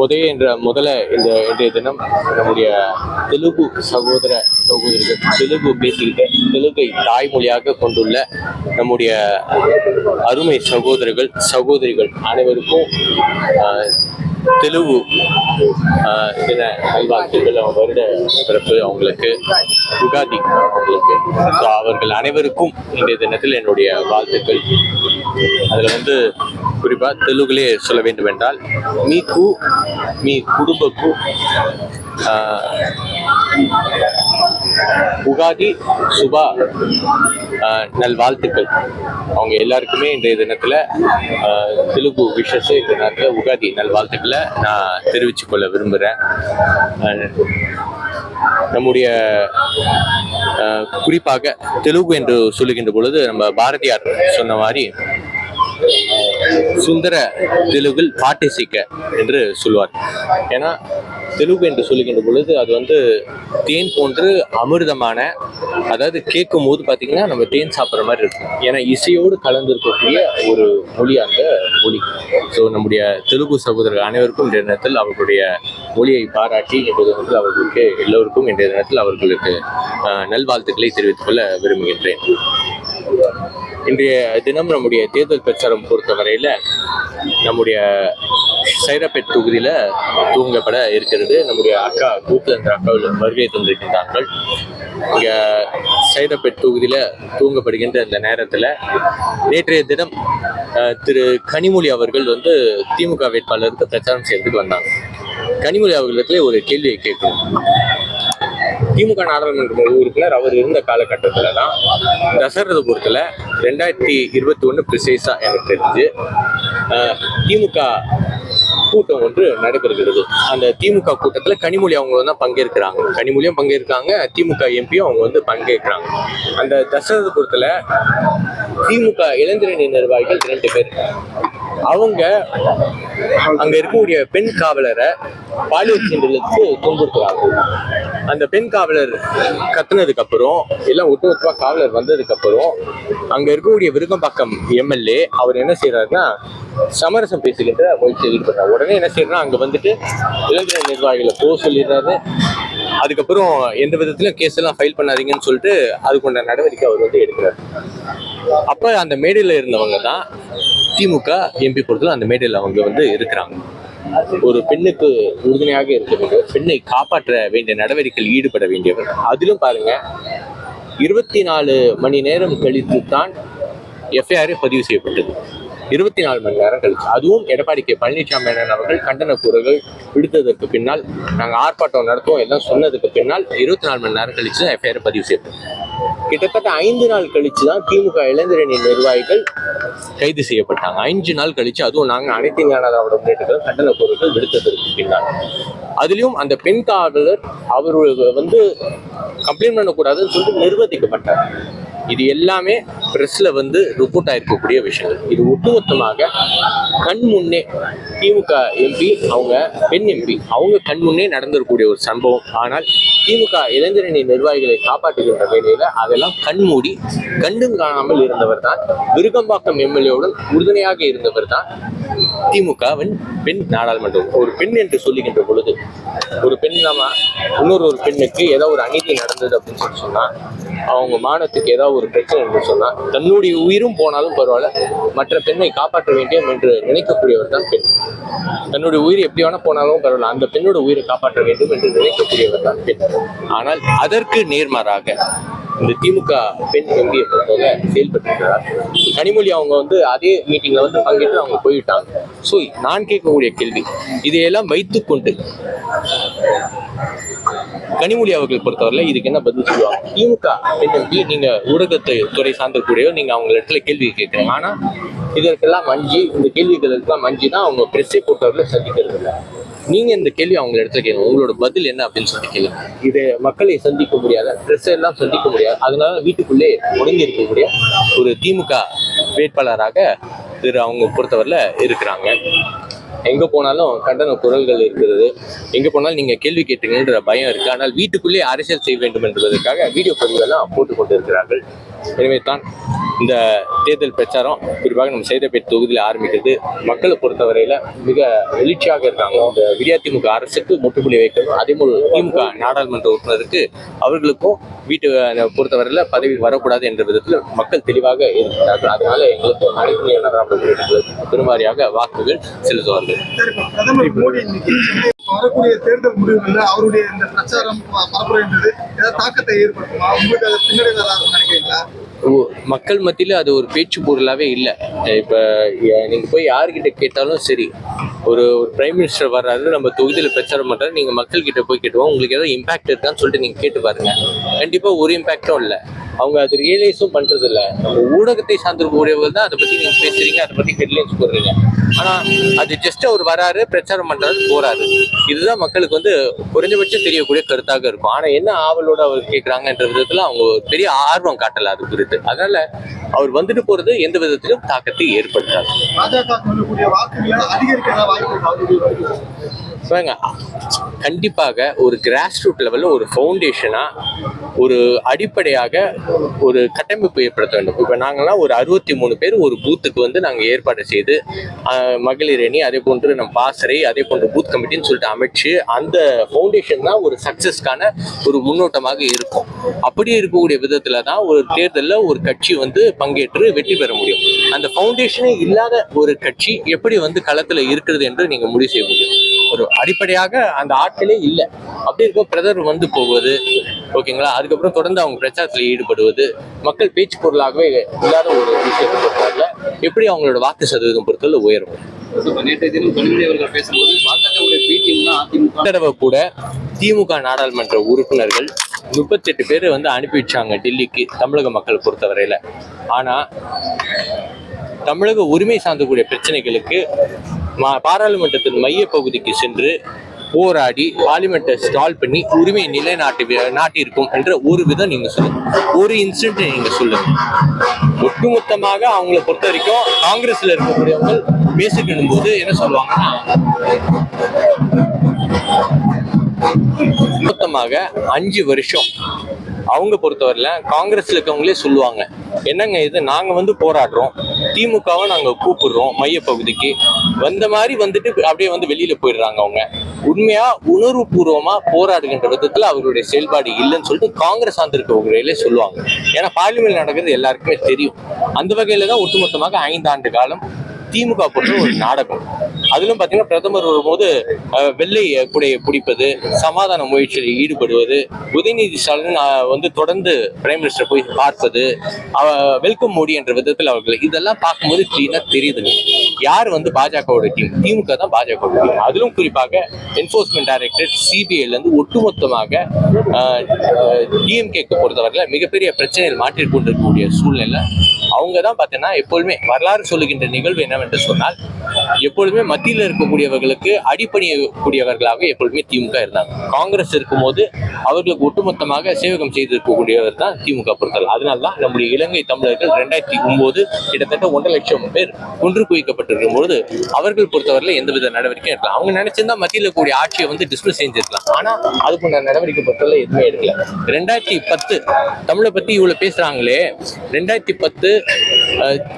உதய என்ற முதல இந்த இன்றைய தினம் நம்முடைய தெலுங்கு சகோதர சகோதரிகள் தெலுங்கு பேசிக்கிட்ட தெலுங்கை தாய்மொழியாக கொண்டுள்ள நம்முடைய அருமை சகோதரர்கள் சகோதரிகள் அனைவருக்கும் தெலுங்கு என்ன நல்வாழ்த்துக்கள். அவங்க வருட பிறப்பு அவங்களுக்கு உகாதி அவங்களுக்கு. ஸோ அவர்கள் அனைவருக்கும் இன்றைய தினத்தில் என்னுடைய வாழ்த்துக்கள். அதில் வந்து குறிப்பாக தெலுங்குலே சொல்ல வேண்டும் என்றால் மீக்கு மீ குடும்பக்கு உகாதி சுபா நல்வாழ்த்துக்கள் அவங்க எல்லாருக்குமே இன்றைய தினத்தில் தெலுங்கு விஷஸ் இந்த நேரத்தில் உகாதி நல்வாழ்த்துக்களை நான் தெரிவித்துக்கொள்ள விரும்புகிறேன் நம்முடைய குறிப்பாக தெலுங்கு என்று சொல்லுகின்ற பொழுது நம்ம பாரதியார் சொன்ன மாதிரி சுந்தர தெலுங்கில் பாட்டிசிக்க என்று சொல்வார். ஏன்னா தெலுங்கு என்று சொல்லுகின்ற பொழுது அது வந்து தேன் போன்று அமிர்தமான அதாவது கேட்கும் போது பார்த்தீங்கன்னா நம்ம தேன் சாப்பிட்ற மாதிரி இருக்கும். ஏன்னா இசையோடு கலந்து இருக்கக்கூடிய ஒரு மொழி அந்த மொழி. ஸோ நம்முடைய தெலுங்கு சகோதரர்கள் அனைவருக்கும் இன்றைய தினத்தில் அவர்களுடைய மொழியை பாராட்டி இன்றைய தினத்தில் அவர்களுக்கு எல்லோருக்கும் இன்றைய தினத்தில் அவர்களுக்கு நல்வாழ்த்துக்களை தெரிவித்துக் கொள்ள விரும்புகின்றேன். இன்றைய தினம் நம்முடைய தேர்தல் பிரச்சாரம் பொறுத்தவரையில் நம்முடைய சைரப்பேட் தொகுதியில் தூங்கப்பட இருக்கிறது. நம்முடைய அக்கா கூப்பிட்டு அக்காவில் வருகை தந்திருக்கின்றார்கள். இங்கே சைரப்பேட் தொகுதியில் தூங்கப்படுகின்ற இந்த நேரத்தில் நேற்றைய தினம் திரு கனிமொழி அவர்கள் வந்து திமுக வேட்பாளருக்கு பிரச்சாரம் செய்யறதுக்கு வந்தாங்க. கனிமொழி அவர்களிடத்துல ஒரு கேள்வியை கேட்கணும் திமுக நாடாளுமன்ற உறுப்பினர் அவர் இருந்த காலகட்டத்தில் தான் தசரதபுரத்தில் ரெண்டாயிரத்தி இருபத்தி ஒன்று ப்ரிசைஸா எனக்கு தெரிஞ்சு திமுக கூட்டம் ஒன்று நடைபெறுகிறது. அந்த திமுக கூட்டத்தில் கனிமொழி அவங்க தான் பங்கேற்கிறாங்க. கனிமொழியும் பங்கேற்காங்க திமுக எம்பியும் அவங்க வந்து பங்கேற்கிறாங்க. அந்த தசரதபுரத்தில் திமுக இளைஞரணி நிர்வாகிகள் இரண்டு பேர். அவங்க அங்க இருக்கக்கூடிய பெண் காவலரை பாலியல் சீண்டலுக்கு துன்புறுத்துறாங்க. அந்த பெண் காவலர் கத்துனதுக்கு அப்புறம் எல்லாம் ஒட்டுமொத்தமா காவலர் வந்ததுக்கு அப்புறம் அங்க இருக்கக்கூடிய விருகம்பாக்கம் எம்எல்ஏ அவர் என்ன செய்யறாருன்னா சமரசம் பேசுகின்ற முயற்சியில் ஈடுபடுறாரு. உடனே என்ன செய்யறாருன்னா அங்க வந்துட்டு இளைஞர் நிர்வாகிகளை போக சொல்லிடுறாரு. அதுக்கப்புறம் எந்த விதத்திலும் கேஸ் எல்லாம் ஃபைல் பண்ணாதீங்கன்னு சொல்லிட்டு அதுக்குண்ட நடவடிக்கை அவர் வந்து எடுக்கிறார். அப்ப அந்த மேடையில் இருந்தவங்க தான் திமுக எம்பி பொறுத்தல அந்த மேடையில் அவங்க வந்து இருக்கிறாங்க. ஒரு பெண்ணுக்கு உறுதுணையாக இருக்க வேண்டிய பெண்ணை காப்பாற்ற வேண்டிய நடவடிக்கையில் ஈடுபட வேண்டியவர். அதிலும் பாருங்க இருபத்தி நாலு மணி நேரம் கழித்து தான் எஃப்ஐஆர் பதிவு செய்யப்பட்டது. இருபத்தி நாலு மணி நேரம் கழிச்சு. அதுவும் எடப்பாடி கே. பழனிசாமி அவர்கள் கண்டன கூறுகள் விடுத்ததற்கு பின்னால் நாங்கள் ஆர்ப்பாட்டம் நடத்துவோம் எல்லாம் சொன்னதுக்கு பின்னால் இருபத்தி நாலு மணி நேரம் கழிச்சு தான் எஃப்ஐஆர் பதிவு செய்யப்பட்டது. கிட்டத்தட்ட ஐந்து நாள் கழிச்சு தான் திமுக இளைஞரணி நிர்வாகிகள் கைது செய்யப்பட்டாங்க. அஞ்சு நாள் கழிச்சு அதுவும் நாங்கள் அனைத்து ஞானதாவோட அண்ணா முன்னேற்றங்கள் கண்டன பொருட்கள் விடுத்ததற்கு பின்னால். அதுலேயும் அந்த பெண் காவலர் அவர் வந்து கம்ப்ளைண்ட் பண்ணக்கூடாதுன்னு சொல்லிட்டு நிர்பந்திக்கப்பட்டார் இது எல்லாமே பிரஸ்ல வந்து ரிப்போர்ட் ஆயிருக்கக்கூடிய விஷயங்கள். இது ஒட்டுமொத்தமாக கண் முன்னே திமுக எம்பி அவங்க பெண் எம்பி அவங்க கண் முன்னே நடந்திருக்கக்கூடிய ஒரு சம்பவம். ஆனால் திமுக இளைஞரணி நிர்வாகிகளை காப்பாற்றுகின்ற வேலையில அதெல்லாம் கண்மூடி கண்டும் காணாமல் இருந்தவர் தான் விருகம்பாக்கம் எம்எல்ஏவுடன் உறுதுணையாக இருந்தவர் தான் திமுகவின் பெண் நாடாளுமன்றம். ஒரு பெண் என்று சொல்லுகின்ற பொழுது ஒரு பெண் நம்ம இன்னொரு ஒரு பெண்ணுக்கு ஏதோ ஒரு அநீதி நடந்தது அப்படின்னு சொல்லி சொன்னா அவங்க மானத்துக்கு ஏதாவது ஒரு பிரச்சனை என்று சொன்னா தன்னுடைய உயிரும் போனாலும் பரவாயில்ல மற்ற பெண்ணை காப்பாற்ற வேண்டும் என்று நினைக்கக்கூடியவர் தான் பெண். தன்னுடைய உயிர் எப்படி வேணா போனாலும் பரவாயில்ல அந்த பெண்ணோட உயிரை காப்பாற்ற வேண்டும் என்று நினைக்கக்கூடியவர் தான் பெண். ஆனால் அதற்கு நேர்மாறாக இந்த திமுக பெண் எம்பியை பொறுத்தவரை செயல்பட்டுருக்கிறார் கனிமொழி அவங்க வந்து அதே மீட்டிங்ல வந்து பங்கேற்று அவங்க போயிட்டாங்க. ஸோ நான் கேட்கக்கூடிய கேள்வி இதையெல்லாம் வைத்துக்கொண்டு கனிமொழி அவர்கள் பொறுத்தவரையில் இதுக்கு என்ன பதில் சொல்லுவாங்க? திமுக பெண் எம்பி நீங்க ஊடகத்தை துறை சார்ந்தக்கூடிய நீங்க அவங்க இடத்துல கேள்வி கேட்குறீங்க. ஆனா இதற்கெல்லாம் மஞ்சி இந்த கேள்விகளுக்கெல்லாம் மஞ்சி தான் அவங்க பிரஸ்ஸை பொறுத்தவரையில் சந்திக்கிறது இல்லை. நீங்க இந்த கேள்வி அவங்க இடத்துல கேளுங்க உங்களோட பதில் என்ன அப்படின்னு சொல்லிட்டு கேளுங்க. இது மக்களை சந்திக்க முடியாத ட்ரெஸ் எல்லாம் சந்திக்க முடியாது. அதனால வீட்டுக்குள்ளே முடங்கி இருக்கக்கூடிய ஒரு திமுக வேட்பாளராக திரு அவங்க பொறுத்தவரையில் இருக்கிறாங்க. எங்க போனாலும் கண்டன குரல்கள் இருக்கிறது. எங்க போனாலும் நீங்க கேள்வி கேட்டீங்கன்ற பயம் இருக்கு. ஆனால் வீட்டுக்குள்ளே அரசியல் செய்ய வேண்டும் என்பதற்காக வீடியோ பதிவெல்லாம் போட்டுக் கொண்டிருக்கிறார்கள். எனவே தான் இந்த தேர்தல் பிரச்சாரம் குறிப்பாக நம்ம சேதப்பேட் தொகுதியில் ஆரம்பிக்கிறது. மக்களை பொறுத்தவரையில் மிக எழுச்சியாக இருக்காங்க. இந்த விடியா திமுக அரசுக்கு முற்றுப்புள்ளி வைக்கணும். அதே போல் திமுக நாடாளுமன்ற உறுப்பினருக்கு அவர்களுக்கும் வீட்டு பொறுத்தவரையில் பதவி வரக்கூடாது என்ற விதத்தில் மக்கள் தெளிவாக இருக்கிறார்கள் அதனால எங்களுக்கு அனைத்து பெருமாரியாக பெருமாறியாக வாக்குகள் செலுத்துவார்கள். வரக்கூடிய தேர்தல் முடிவுகள்ல அவருடைய இந்த பிரச்சாரம் ப- பரப்புரைன்றது ஏதாவது தாக்கத்தை ஏற்படுத்துமா? உங்களுக்கு அதை பின்னடைவதாக நினைக்கிறீங்களா? மக்கள் மத்தியில் அது ஒரு பேச்சு பொருளாகவே இல்லை. இப்போ நீங்கள் போய் யாருக்கிட்ட கேட்டாலும் சரி ஒரு ஒரு பிரைம் மினிஸ்டர் வர்றாரு நம்ம தொகுதியில் பிரச்சாரம் பண்ணுறாரு நீங்கள் மக்கள் கிட்ட போய் கேட்டுவோம் உங்களுக்கு ஏதாவது இம்பாக்ட் இருக்கான்னு சொல்லிட்டு நீங்கள் கேட்டு பாருங்கள் கண்டிப்பாக ஒரு இம்பாக்டும் இல்லை. அவங்க அது ரியலைஸும் பண்ணுறதில்ல நம்ம ஊடகத்தை சார்ந்திருக்கக்கூடியவர்கள் தான் அதை பற்றி நீங்கள் பேசுறீங்க அதை பற்றி ஹெட்லைன்ஸ் போடுறீங்க. ஆனா அது ஜஸ்ட் அவர் வராரு பிரச்சாரம் பண்றாரு போறாரு. இதுதான் மக்களுக்கு வந்து குறைஞ்சபட்சம் தெரியக்கூடிய கருத்தாக இருக்கும். ஆனா என்ன ஆவலோட அவர் கேட்கறாங்கன்ற விதத்துல அவங்க பெரிய ஆர்வம் காட்டல அது குறித்து. அதனால அவர் வந்துட்டு போறது எந்த விதத்திலும் தாக்கத்தை ஏற்படுத்தாது. கண்டிப்பாக ஒரு கிராஸ் ரூட் லெவலில் ஒரு ஃபவுண்டேஷனா ஒரு அடிப்படையாக ஒரு கட்டமைப்பு ஏற்படுத்த வேண்டும். இப்போ நாங்கள்லாம் ஒரு அறுபத்தி மூணு பேர் ஒரு பூத்துக்கு வந்து நாங்கள் ஏற்பாடு செய்து மகளிர் அணி அதே போன்று நம்ம பாசறை அதே போன்று பூத் கமிட்டின்னு சொல்லிட்டு அமைச்சு அந்த ஃபவுண்டேஷன் தான் ஒரு சக்ஸஸ்க்கான ஒரு முன்னோட்டமாக இருக்கும். அப்படியே இருக்கக்கூடிய விதத்தில் தான் ஒரு தேர்தலில் ஒரு கட்சி வந்து பங்கேற்று வெற்றி பெற முடியும். அந்த ஃபவுண்டேஷனே இல்லாத ஒரு கட்சி எப்படி வந்து களத்தில் இருக்கிறது என்று நீங்கள் முடிவு செய்ய முடியும்? ஒரு அடிப்படையாக அந்த ஆட்களே இல்லை. அப்படி இருக்கும் பிரதமர் வந்து போவது ஓகேங்களா? அதுக்கப்புறம் தொடர்ந்து அவங்க பிரச்சாரத்தில் ஈடுபடுவது மக்கள் பேச்சு பொருளாகவே இல்லாத ஒரு விஷயத்தை பொறுத்தவரையில எப்படி அவங்களோட வாக்கு சதவீதம் பொறுத்தவரை உயரும்? தடவை கூட திமுக நாடாளுமன்ற உறுப்பினர்கள் முப்பத்தெட்டு பேர் வந்து அனுப்பி வச்சாங்க டெல்லிக்கு தமிழக மக்களை பொறுத்தவரையில. ஆனா தமிழக உரிமை சார்ந்தக்கூடிய பிரச்சனைகளுக்கு பாராளுமன்றத்தின் மைய பகுதிக்கு சென்று போராடி பார்லிமெண்ட்டை ஸ்டால் பண்ணி உரிமை நிலைநாட்டி நாட்டியிருக்கும் என்ற ஒரு விதம் நீங்கள் சொல்லுங்க. ஒரு இன்சிடென்ட் நீங்கள் சொல்லுங்க. ஒட்டுமொத்தமாக அவங்கள பொறுத்த வரைக்கும் காங்கிரஸ்ல இருக்கக்கூடியவங்க பேசிக்கணும் போது என்ன சொல்லுவாங்கன்னா மொத்தமாக அஞ்சு வருஷம் அவங்க பொறுத்தவரையில காங்கிரஸ்ல இருக்கவங்களே சொல்லுவாங்க. என்னங்க இது? நாங்க வந்து போராடுறோம். திமுகவை நாங்க கூப்பிடுறோம் மையப்பகுதிக்கு வந்த மாதிரி வந்துட்டு அப்படியே வந்து வெளியில போயிடுறாங்க அவங்க. உண்மையா உணர்வு பூர்வமா போராடுகின்ற விதத்துல அவருடைய செயல்பாடு இல்லைன்னு சொல்லிட்டு காங்கிரஸ் சார்ந்திருக்கவங்களே சொல்லுவாங்க. ஏன்னா பார்லிமெண்ட் நடக்கிறது எல்லாருக்குமே தெரியும். அந்த வகையில தான் ஒட்டுமொத்தமாக ஐந்து ஆண்டு காலம் திமுக போன்ற ஒரு நாடகம். அதிலும் பார்த்தீங்கன்னா பிரதமர் வரும்போது வெள்ளை குடையை பிடிப்பது சமாதான முயற்சியில் ஈடுபடுவது உதயநிதி ஸ்டாலின் வந்து தொடர்ந்து பிரைம் மினிஸ்டர் போய் பார்ப்பது வெல்கம் மோடி என்ற விதத்தில் அவர்கள் இதெல்லாம் பார்க்கும்போது கிளீனாக தெரியுதுங்க. யார் வந்து பாஜகவோட டீம் திமுக தான் பாஜக டீம் அதிலும் குறிப்பாக என்ஃபோர்ஸ்மெண்ட் டைரக்டர் சிபிஐல இருந்து ஒட்டுமொத்தமாக டிஎம்கேக்கு பொறுத்தவரையில் மிகப்பெரிய பிரச்சனையில் மாற்றிக் கொண்டிருக்கக்கூடிய சூழ்நிலை. அவங்க தான் பார்த்தீங்கன்னா எப்பொழுதுமே வரலாறு சொல்லுகின்ற நிகழ்வு என்னவென்று சொன்னால் எப்பொழுதுமே மத்தியில் இருக்கக்கூடியவர்களுக்கு அடிப்பணியக்கூடியவர்களாக எப்பொழுதுமே திமுக இருந்தாங்க. காங்கிரஸ் இருக்கும்போது அவர்களுக்கு ஒட்டுமொத்தமாக சேவகம் செய்திருக்கக்கூடியவர் தான் திமுக பொறுத்தல் அதனால தான் நம்முடைய இலங்கை தமிழர்கள் ரெண்டாயிரத்தி ஒன்பது கிட்டத்தட்ட ஒன்றரை லட்சம் பேர் கொன்று குவிக்கப்பட்டிருக்கும் பொழுது அவர்கள் பொறுத்தவரையில் எந்தவித நடவடிக்கையும் எடுக்கலாம் அவங்க நினைச்சிருந்தா மத்தியில் கூடிய ஆட்சியை வந்து டிஸ்மிஸ் செஞ்சிருக்கலாம். ஆனால் அதுக்குள்ள நடவடிக்கை பொறுத்தவரை எதுவுமே எடுக்கல. ரெண்டாயிரத்தி பத்து தமிழை பத்தி இவ்வளவு பேசுறாங்களே. ரெண்டாயிரத்தி பத்து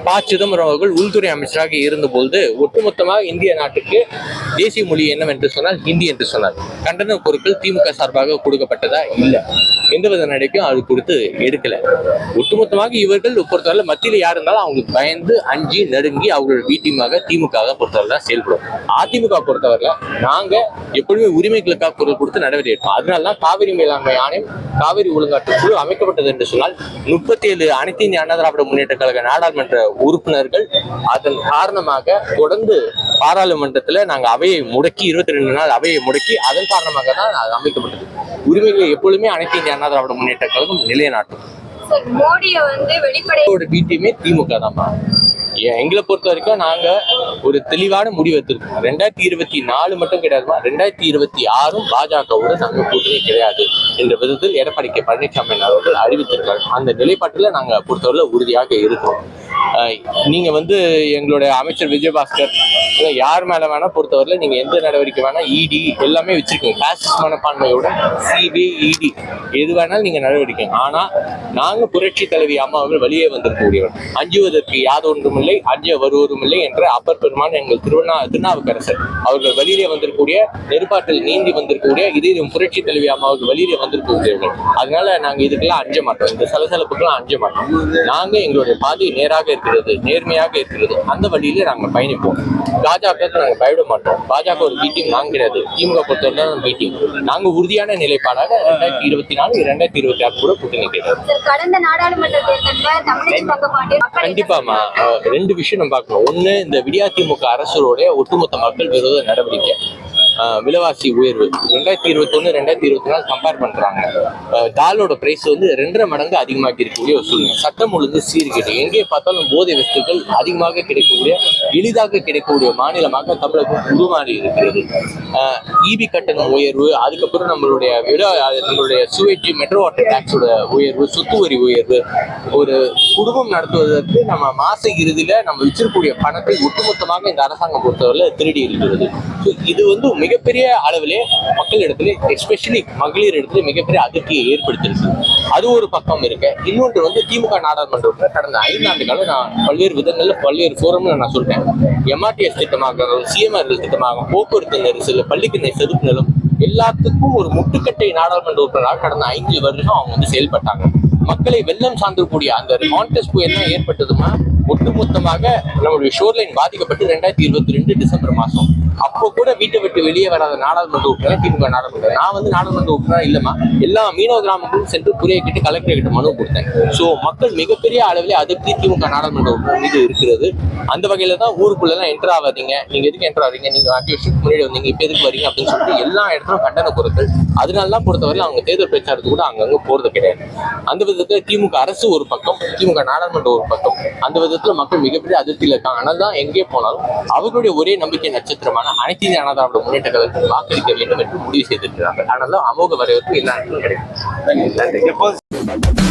ப சிதம்பரம் அவர்கள் உள்துறை அமைச்சராக இருந்தபோது ஒட்டுமொத்தமாக இந்திய இந்திய நாட்டுக்கு தேசிய மொழி என்னவென்று சொன்னால் ஹிந்தி என்று சொன்னார். கண்டன பொருட்கள் திமுக சார்பாக கொடுக்கப்பட்டதா? இல்லை. எந்தவித நடவடிக்கையும் அது கொடுத்து எடுக்கல. ஒட்டுமொத்தமாக இவர்கள் பொறுத்தவரை மத்தியில் யார் இருந்தாலும் அவங்களுக்கு பயந்து அஞ்சு நடுங்கி அவங்களோட வீட்டியமாக திமுக பொறுத்தவரை தான் செயல்படும். அதிமுக பொறுத்தவரை நாங்க எப்பொழுதுமே உரிமைகளுக்காக குரல் கொடுத்து நடவடிக்கை எடுப்போம். அதனால தான் காவிரி மேலாண்மை ஆணையம் காவிரி ஒழுங்காற்று குழு அமைக்கப்பட்டது என்று சொன்னால் முப்பத்தி ஏழு அனைத்து இந்திய அண்ணா திராவிட முன்னேற்ற கழக நாடாளுமன்ற உறுப்பினர்கள் அதன் காரணமாக தொடர்ந்து பாராளுமன்றத்துல நாங்க அவையை முடக்கி இருபத்தி ரெண்டு நாள் அவையை முடக்கி அதன் காரணமாக தான் அது அமைக்கப்பட்டது. உரிமைகளை எப்பொழுதுமே அனைத்து இந்திய அண்ணா திராவிட முன்னேற்ற கழகம் நிலைநாட்டும் மோடிய வந்து பிடிஎம்மே திமுக ஏன் எங்களை பொறுத்த வரைக்கும் நாங்க ஒரு தெளிவான முடிவு எடுத்திருக்கோம். ரெண்டாயிரத்தி இருபத்தி நாலு மட்டும் கிடையாதுமா ரெண்டாயிரத்தி இருபத்தி ஆறும் பாஜகவோட நாங்க கூட்டணி கிடையாது என்ற விதத்தில் எடப்பாடி கே பழனிசாமி அவர்கள் அறிவித்திருக்காங்க அந்த நிலைப்பாட்டில் நாங்க பொறுத்தவரை உறுதியாக இருக்கோம் நீங்கள் வந்து எங்களுடைய அமைச்சர் விஜயபாஸ்கர் இல்லை யார் மேலே வேணால் பொறுத்தவரையில் நீங்கள் எந்த நடவடிக்கை வேணால் இடி எல்லாமே வச்சுருக்கீங்க. பாசிஸ்ட் மனப்பான்மையோட சிபிஐ இடி எது வேணாலும் நீங்கள் நடவடிக்கை ஆனால் நாங்கள் புரட்சி தலைவி அம்மா அவர்கள் வெளியே வந்திருக்கக்கூடியவர். அஞ்சுவதற்கு யாதொன்றும் இல்லை அஞ்ச வருவதும் இல்லை என்ற அப்பர் பெருமான் எங்கள் திருவண்ணா திருநாவுக்கரசர் அவர்கள் வெளியிலே வந்திருக்கக்கூடிய நெருப்பாட்டில் நீந்தி வந்திருக்கக்கூடிய இதே புரட்சி தலைவி அம்மா அவர்கள் வெளியிலே வந்திருக்கக்கூடியவர்கள். அதனால நாங்கள் இதுக்கெல்லாம் அஞ்ச மாட்டோம். இந்த சலசலப்புக்கெல்லாம் அஞ்ச மாட்டோம். நாங்கள் எங்களுடைய பாதை நேராக இருக்கிறது நேர்மையாக இருக்கிறது அந்த வழியில நாங்க பயணிப்போம். பாஜக நாங்க பயப்பட மாட்டோம். பாஜக ஒரு மீட்டிங் நாங்க கிடையாது திமுக பொறுத்தவரை மீட்டிங் நாங்க உறுதியான நிலைப்பாடாக ரெண்டாயிரத்தி இருபத்தி நாலு ரெண்டாயிரத்தி இருபத்தி ஆறு கூட கூட்டணி கிடையாது கண்டிப்பாமா ரெண்டு விஷயம் நம்ம பார்க்கணும். ஒண்ணு இந்த விடியா திமுக அரசோடைய ஒட்டுமொத்த மக்கள் விரோத நடவடிக்கை. விலைவாசி உயர்வு. ரெண்டாயிரத்தி இருபத்தொன்னு ரெண்டாயிரத்தி இருபத்தி நாலு கம்பேர் பண்ணுறாங்க டாலோட ப்ரைஸ் வந்து ரெண்டரை மடங்கு அதிகமாக இருக்கக்கூடிய ஒரு சூழ்நிலை. சட்டம் ஒழுங்கு சீர்கேடு. எங்கே பார்த்தாலும் போதை வஸ்துக்கள் அதிகமாக கிடைக்கக்கூடிய எளிதாக கிடைக்கக்கூடிய மாநிலமாக தமிழகம் உருமாறி இருக்கிறது. இபி கட்டணம் உயர்வு அதுக்கப்புறம் நம்மளுடைய விட நம்மளுடைய சுவேஜ் மெட்ரோ வாட்டர் டேக்ஸோட உயர்வு சொத்து வரி உயர்வு ஒரு குடும்பம் நடத்துவதற்கு நம்ம மாச இறுதியில் நம்ம வச்சிருக்கக்கூடிய பணத்தை ஒட்டுமொத்தமாக இந்த அரசாங்கம் பொறுத்தவரையில் திருடி இருக்கிறது. ஸோ இது வந்து மிகப்பெரிய அளவிலே இடத்துல எஸ்பெஷலி மகளிர் இடத்துல மிகப்பெரிய அதிர்ச்சியை ஏற்படுத்திருக்கு அது ஒரு பக்கம் இருக்கு. இன்னொன்று வந்து திமுக நாடாளுமன்றத்தில் கடந்த ஐந்தாண்டு காலம் நான் பல்வேறு விதங்களில் பல்வேறு ஃபோரம்ல நான் சொல்றேன். எம்ஆர்டிஎஸ் திட்டமாக சிஎம்ஆர்கள் திட்டமாக போக்குவரத்து நெரிசல் பள்ளிக்கு செதுப்பு நிலம் எல்லாத்துக்கும் ஒரு முட்டுக்கட்டை நாடாளுமன்ற உறுப்பினராக கடந்த ஐந்து வருஷம் அவங்க வந்து செயல்பட்டாங்க. மக்களை வெள்ளம் சார்ந்திருக்கூடிய அந்த கான்டெஸ்ட் என்ன ஏற்பட்டதுன்னா ஒட்டுமொத்தமாக நம்மளுடைய ஷோர்லைன் பாதிக்கப்பட்டு ரெண்டாயிரத்தி இருபத்தி ரெண்டு டிசம்பர் மாதம் அப்போ கூட வீட்டை விட்டு வெளியே வராத நாடாளுமன்ற உறுப்பினர் திமுக நாடாளுமன்ற. நான் வந்து நாடாளுமன்ற உறுப்பினர் இல்லைம்மா. எல்லா மீனவ கிராமங்களும் சென்று புரிய கிட்ட கலெக்டர் கிட்ட மனு கொடுத்தேன். ஸோ மக்கள் மிகப்பெரிய அளவிலே அதிருப்தி திமுக நாடாளுமன்ற உறுப்பினர் மீது இருக்கிறது. அந்த வகையில தான் ஊருக்குள்ளெல்லாம் என்டர் ஆகாதீங்க. நீங்க எதுக்கு என்டர் ஆகிறீங்க? நீங்க அஞ்சு வருஷத்துக்கு முன்னாடி வந்தீங்க. இப்போ எதுக்கு வரீங்க? அப்படின்னு சொல்லிட்டு எல்லா இடத்துலும் கண்டன குரல்கள். அதனால தான் பொறுத்தவரை அவங்க தேர்தல் பிரச்சாரத்துக்கு கூட அங்கங்க போறது கிடையாது. அந்த விதத்தில் திமுக அரசு ஒரு பக்கம் திமுக நாடாளுமன்ற ஒரு பக்கம். அந்த விதத்தில் மக்கள் மிகப்பெரிய அதிருப்தியில இருக்காங்க. ஆனால் தான் எங்கே போனாலும் அவர்களுடைய ஒரே நம்பிக்கை நட்சத்திரமான அனைத்து இந்திய அண்ணா திராவிட முன்னேற்ற கழகத்தில் வாக்களிக்க வேண்டும் என்று முடிவு செய்திருக்கிறார்கள். அதனால அமோக வரவேற்பு எல்லா இடத்திலும் கிடைக்கும்